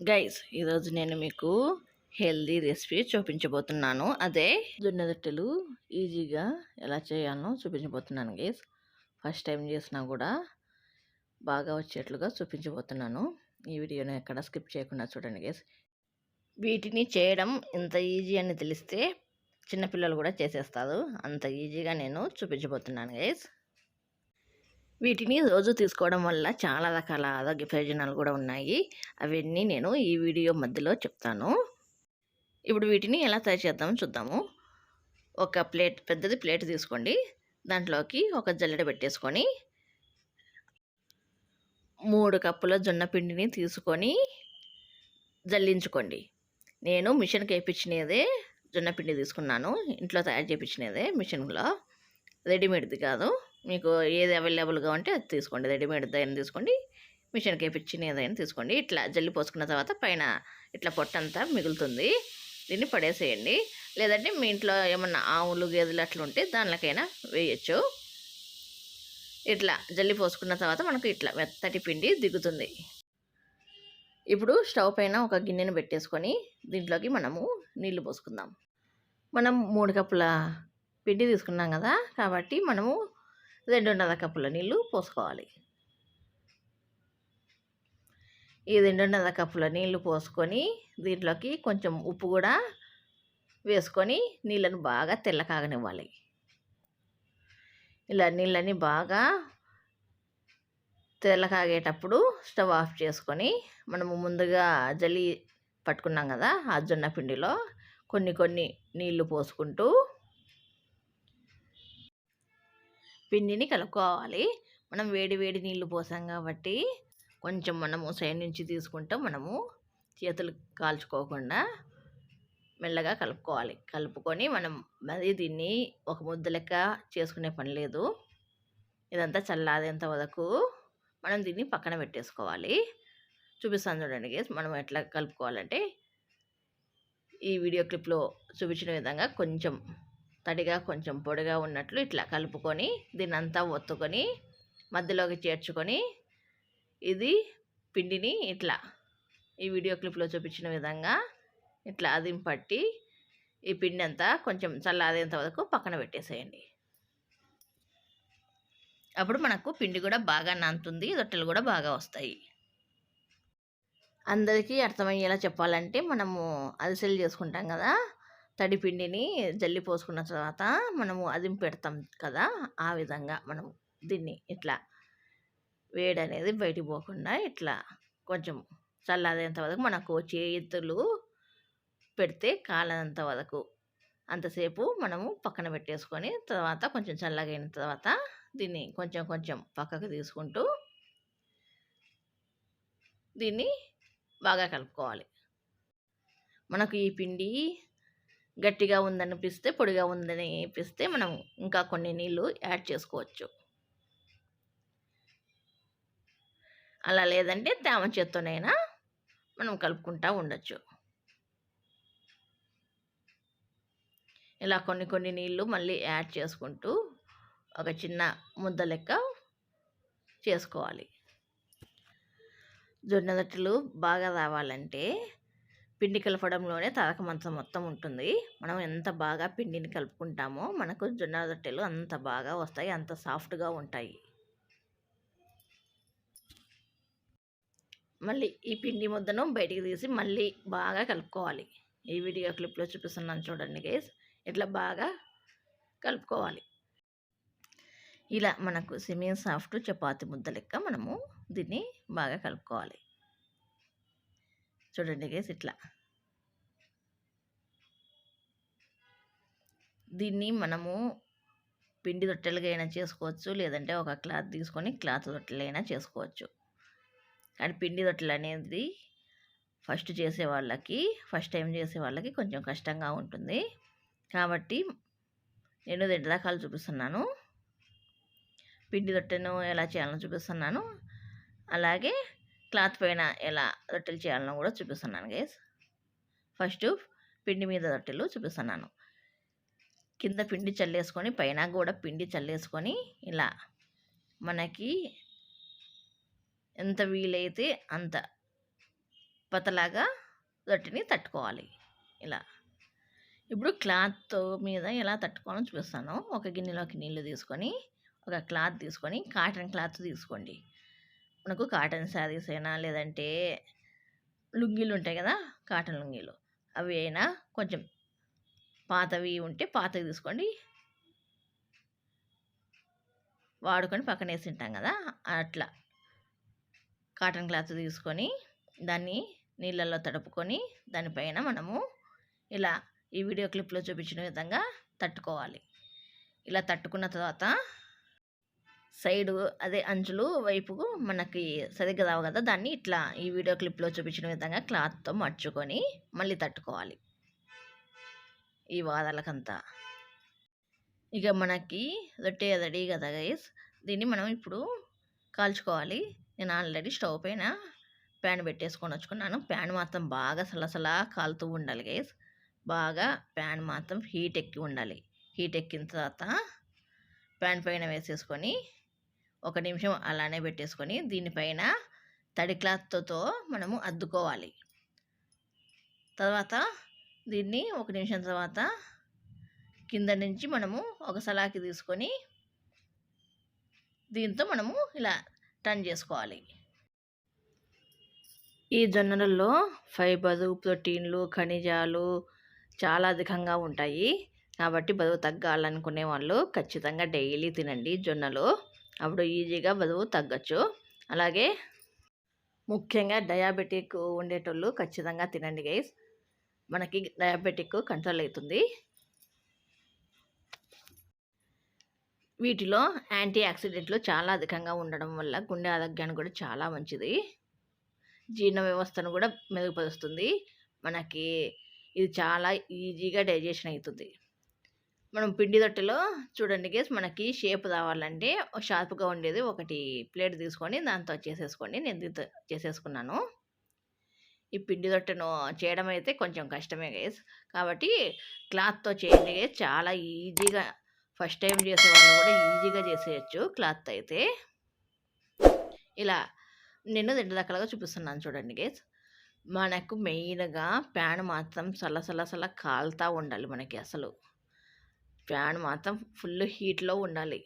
Guys ఈరోజు నేను మీకు హెల్దీ రెసిపీ చూపించబోతున్నాను. అదే జొన్న రొట్టెలు ఈజీగా ఎలా చేయాలో చూపించబోతున్నాను గైస్ ఫస్ట్ టైం చేసినా కూడా బాగా వచ్చేట్లుగా చూపించబోతున్నాను. ఈ వీడియోని ఎక్కడ స్కిప్ చేయకుండా చూడండి గైస్ వీటిని చేయడం ఇంత ఈజీ అని తెలిస్తే చిన్నపిల్లలు కూడా చేసేస్తారు. అంత ఈజీగా నేను చూపించబోతున్నాను గైస్ వీటిని రోజు తీసుకోవడం వల్ల చాలా రకాల ఆరోగ్య ప్రయోజనాలు కూడా ఉన్నాయి. అవన్నీ నేను ఈ వీడియో మధ్యలో చెప్తాను. ఇప్పుడు వీటిని ఎలా తయారు చేద్దామో చూద్దాము. ఒక ప్లేట్ పెద్దది ప్లేట్ తీసుకోండి. దాంట్లోకి ఒక జల్లెడ పెట్టేసుకొని మూడు కప్పుల జొన్న పిండిని తీసుకొని జల్లించుకోండి. నేను మిషన్కి వేయించినదే జొన్న పిండి తీసుకున్నాను. ఇంట్లో తయారు చేయించినదే మిషన్లో. రెడీమేడ్ది కాదు. మీకు ఏది అవైలబుల్గా ఉంటే అది తీసుకోండి. రెడీమేడ్ దైన తీసుకోండి. మిషన్కి వేపించిన ఏదైనా తీసుకోండి. ఇట్లా జల్లి పోసుకున్న తర్వాత పైన ఇట్లా పొట్టంతా మిగులుతుంది. దీన్ని పడేసేయండి. లేదంటే మీ ఇంట్లో ఏమన్నా ఆవులు గేదెలు అట్లా ఉంటే దానిలోకైనా వేయచ్చు. ఇట్లా జల్లి పోసుకున్న తర్వాత మనకు ఇట్లా మెత్తటి పిండి దిగుతుంది. ఇప్పుడు స్టవ్ పైన ఒక గిన్నెను పెట్టేసుకొని దీంట్లోకి మనము నీళ్ళు పోసుకుందాం. మనం మూడు కప్పుల పిండి తీసుకున్నాం కదా కాబట్టి మనము రెండున్నర కప్పుల నీళ్ళు పోసుకోవాలి. ఈ రెండున్నర కప్పుల నీళ్ళు పోసుకొని దీంట్లోకి కొంచెం ఉప్పు కూడా వేసుకొని నీళ్ళను బాగా తెల్ల కాగనివ్వాలి. ఇలా నీళ్ళని బాగా తెల్ల కాగేటప్పుడు స్టవ్ ఆఫ్ చేసుకొని మనము ముందుగా జలి పట్టుకున్నాం కదా ఆ జొన్న పిండిలో కొన్ని కొన్ని నీళ్ళు పోసుకుంటూ పిండిని కలుపుకోవాలి. మనం వేడి వేడి నీళ్ళు పోసాం కాబట్టి కొంచెం మనము సైడ్ నుంచి తీసుకుంటాం. మనము చేతులు కాల్చుకోకుండా మెల్లగా కలుపుకోవాలి. కలుపుకొని మనం మరి దీన్ని ఒక ముద్ద లెక్క చేసుకునే పని లేదు. ఇదంతా చల్లారేంత వరకు మనం దీన్ని పక్కన పెట్టేసుకోవాలి. చూపిస్తాను చూడండి మనం ఎట్లా కలుపుకోవాలంటే ఈ వీడియో క్లిప్లో చూపించిన విధంగా కొంచెం తడిగా కొంచెం పొడిగా ఉన్నట్లు ఇట్లా కలుపుకొని దీన్నంతా ఒత్తుకొని మధ్యలోకి చేర్చుకొని ఇది పిండిని ఇట్లా ఈ వీడియో క్లిప్లో చూపించిన విధంగా ఇట్లా అదిం పట్టి ఈ పిండి అంతా కొంచెం చల్లారేంత వరకు పక్కన పెట్టేసేయండి. అప్పుడు మనకు పిండి కూడా బాగా నాంతుంది రొట్టెలు కూడా బాగా వస్తాయి. అందరికీ అర్థమయ్యేలా చెప్పాలంటే మనము అరిసెలు చేసుకుంటాం కదా తడిపిండిని జల్లి పోసుకున్న తర్వాత మనము అదిం పెడతాం కదా ఆ విధంగా మనం దీన్ని ఇట్లా వేడి అనేది బయటికి పోకుండా ఇట్లా కొంచెం చల్లారేంత వరకు మనకు చేతులు పెడితే కాలనంత వరకు అంతసేపు మనము పక్కన పెట్టేసుకొని తర్వాత కొంచెం చల్లగైన తర్వాత దీన్ని కొంచెం కొంచెం పక్కకు తీసుకుంటూ దీన్ని బాగా కలుపుకోవాలి. మనకు ఈ పిండి గట్టిగా ఉందనిపిస్తే పొడిగా ఉందని అనిపిస్తే మనం ఇంకా కొన్ని నీళ్ళు యాడ్ చేసుకోవచ్చు. అలా లేదంటే తేమ చేత్తోనైనా మనం కలుపుకుంటూ ఉండొచ్చు. ఇలా కొన్ని కొన్ని నీళ్ళు మళ్ళీ యాడ్ చేసుకుంటూ ఒక చిన్న ముద్ద లెక్క చేసుకోవాలి. జొన్న బాగా రావాలంటే పిండి కలపడంలోనే తరక మొత్తం ఉంటుంది. మనం ఎంత బాగా పిండిని కలుపుకుంటామో మనకు జొన్న రొట్టెలు అంత బాగా వస్తాయి అంత సాఫ్ట్గా ఉంటాయి. మళ్ళీ ఈ పిండి ముద్దను బయటికి తీసి మళ్ళీ బాగా కలుపుకోవాలి. ఈ వీడియో క్లిప్లో చూపిస్తున్నాను చూడండి గైస్. ఇట్లా బాగా కలుపుకోవాలి. ఇలా మనకు సెమీ సాఫ్ట్ చపాతి ముద్ద లెక్క మనము దీన్ని బాగా కలుపుకోవాలి. చూడండి గేస్ ఇట్లా. దీన్ని మనము పిండి రొట్టెలుగా అయినా చేసుకోవచ్చు లేదంటే ఒక క్లాత్ తీసుకొని క్లాత్ రొట్టెలైనా చేసుకోవచ్చు. కానీ పిండి రొట్టెలు అనేది ఫస్ట్ చేసే వాళ్ళకి ఫస్ట్ టైం చేసే వాళ్ళకి కొంచెం కష్టంగా ఉంటుంది. కాబట్టి నేను రెండు రకాలు చూపిస్తున్నాను. పిండి రొట్టెను ఎలా చేయాలో చూపిస్తున్నాను. అలాగే క్లాత్ పైన ఎలా రొట్టెలు చేయాలనో కూడా చూపిస్తున్నాను గైస్ ఫస్ట్ పిండి మీద రొట్టెలు చూపిస్తున్నాను. కింద పిండి చల్లేసుకొని పైన కూడా పిండి చల్లేసుకొని ఇలా మనకి ఎంత వీలైతే అంత పతలాగా రొట్టెని తట్టుకోవాలి. ఇలా. ఇప్పుడు క్లాత్ మీద ఎలా తట్టుకోవాలో చూపిస్తాను. ఒక గిన్నెలోకి నీళ్ళు తీసుకొని ఒక క్లాత్ తీసుకొని కాటన్ క్లాత్ తీసుకోండి. మనకు కాటన్ శారీస్ అయినా లేదంటే లుంగీలు ఉంటాయి కదా కాటన్ లుంగీలు. అవి అయినా కొంచెం పాతవి ఉంటే పాతవి తీసుకోండి. వాడుకొని పక్కన వేసి ఉంటాం కదా అట్లా. కాటన్ క్లాత్ తీసుకొని దాన్ని నీళ్ళల్లో తడుపుకొని దానిపైన మనము ఇలా ఈ వీడియో క్లిప్లో చూపించిన విధంగా తట్టుకోవాలి. ఇలా తట్టుకున్న తర్వాత సైడు అదే అంచులు వైపుకు మనకి సరిగ్గా రావు కదా దాన్ని ఇట్లా ఈ వీడియో క్లిప్లో చూపించిన విధంగా క్లాత్తో మర్చుకొని మళ్ళీ తట్టుకోవాలి. ఈ వారాలకంతా. ఇక మనకి రొట్టె రెడీ కదా గైస్ దీన్ని మనం ఇప్పుడు కాల్చుకోవాలి. నేను ఆల్రెడీ స్టవ్ పైన ప్యాన్ పెట్టేసుకొని వచ్చుకున్నాను. ప్యాన్ మాత్రం బాగా సలసలా కాలుతూ ఉండాలి గైస్ బాగా ప్యాన్ మాత్రం హీట్ ఎక్కి ఉండాలి. హీట్ ఎక్కిన తర్వాత ప్యాన్ పైన వేసేసుకొని ఒక నిమిషం అలానే పెట్టేసుకొని దీనిపైన తడి క్లాత్తో మనము అద్దుకోవాలి. తర్వాత దీన్ని ఒక నిమిషం తర్వాత కింద నుంచి మనము ఒక సలాకి తీసుకొని దీంతో మనము ఇలా టర్న్ చేసుకోవాలి. ఈ జొన్నలలో ఫైబర్ ప్రోటీన్లు ఖనిజాలు చాలా అధికంగా ఉంటాయి. కాబట్టి బరువు తగ్గాలనుకునే వాళ్ళు ఖచ్చితంగా డైలీ తినండి జొన్నలు. అప్పుడు ఈజీగా బరువు తగ్గచ్చు. అలాగే ముఖ్యంగా డయాబెటిక్ ఉండేటోళ్ళు ఖచ్చితంగా తినండి గైస్. మనకి డయాబెటిక్ కంట్రోల్ అవుతుంది. వీటిలో యాంటీ ఆక్సిడెంట్లు చాలా అధికంగా ఉండడం వల్ల గుండె ఆరోగ్యానికి కూడా చాలా మంచిది. జీర్ణ వ్యవస్థను కూడా మెరుగుపరుస్తుంది. మనకి ఇది చాలా ఈజీగా డైజెషన్ అవుతుంది. మనం పిండి రొట్టెలో చూడండి గేస్ మనకి షేప్ రావాలంటే షార్ప్గా ఉండేది ఒకటి ప్లేట్ తీసుకొని దాంతో చేసేసుకోండి. నేను దీంతో చేసేసుకున్నాను. ఈ పిండి రొట్టెను చేయడం అయితే కొంచెం కష్టమే గేస్ కాబట్టి క్లాత్తో చేయండి గేస్ చాలా ఈజీగా ఫస్ట్ టైం చేసే వాళ్ళు కూడా ఈజీగా చేసేయచ్చు క్లాత్ అయితే. ఇలా నేను రెండు రకాలుగా చూపిస్తున్నాను చూడండి గేస్ మనకు మెయిన్గా ప్యాన్ మాత్రం సలసలసల కాలుతూ ఉండాలి మనకి అసలు. ఫ్యాన్ మాత్రం ఫుల్ హీట్లో ఉండాలి.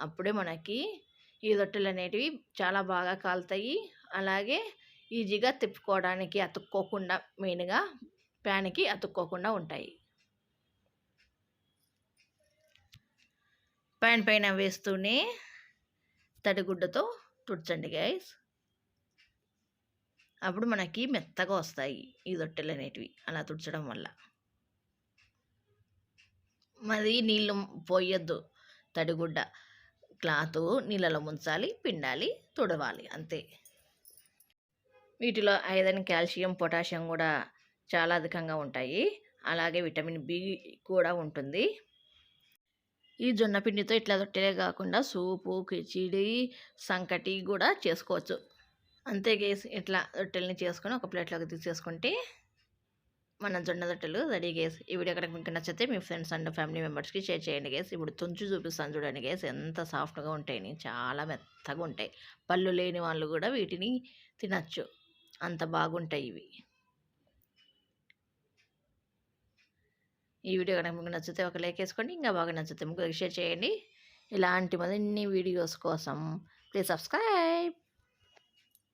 అప్పుడే మనకి ఈ రొట్టెలు అనేటివి చాలా బాగా కాలుతాయి. అలాగే ఈజీగా తిప్పుకోవడానికి అతుక్కోకుండా మెయిన్గా ప్యాన్కి అతుక్కోకుండా ఉంటాయి. ప్యాన్ పైన వేస్తూనే తడిగుడ్డతో తుడ్చండి గైస్. అప్పుడు మనకి మెత్తగా వస్తాయి ఈ రొట్టెలు అనేటివి అలా తుడచడం వల్ల. మరి నీళ్ళు పోయొద్దు తడిగుడ్డ. క్లాత్ నీళ్ళలో ముంచాలి పిండాలి తుడవాలి అంతే. వీటిలో ఐరన్ కాల్షియం పొటాషియం కూడా చాలా అధికంగా ఉంటాయి. అలాగే విటమిన్ బి కూడా ఉంటుంది. ఈ జొన్న పిండితో ఇట్లా రొట్టెలే కాకుండా సూపు కిచిడి సంకటి కూడా చేసుకోవచ్చు. అంతే ఇట్లా రొట్టెల్ని చేసుకొని ఒక ప్లేట్లోకి తీసేసుకుంటే మన జొన్న రొట్టెలు రెడీ గేస్. ఈ వీడియో కనుక మీకు నచ్చితే మీ ఫ్రెండ్స్ అండ్ ఫ్యామిలీ మెంబర్స్కి షేర్ చేయండి గేస్. ఇప్పుడు తుంచి చూపిస్తాను చూడండి గేస్. ఎంత సాఫ్ట్గా ఉంటాయి చాలా మెత్తగా ఉంటాయి. పళ్ళు లేని వాళ్ళు కూడా వీటిని తినచ్చు. అంత బాగుంటాయి ఇవి. ఈ వీడియో కనుక మీకు నచ్చితే ఒక లైక్ వేసుకోండి. ఇంకా బాగా నచ్చితే ముగ్గురికి షేర్ చేయండి. ఇలాంటి మరిన్ని వీడియోస్ కోసం ప్లీజ్ సబ్స్క్రైబ్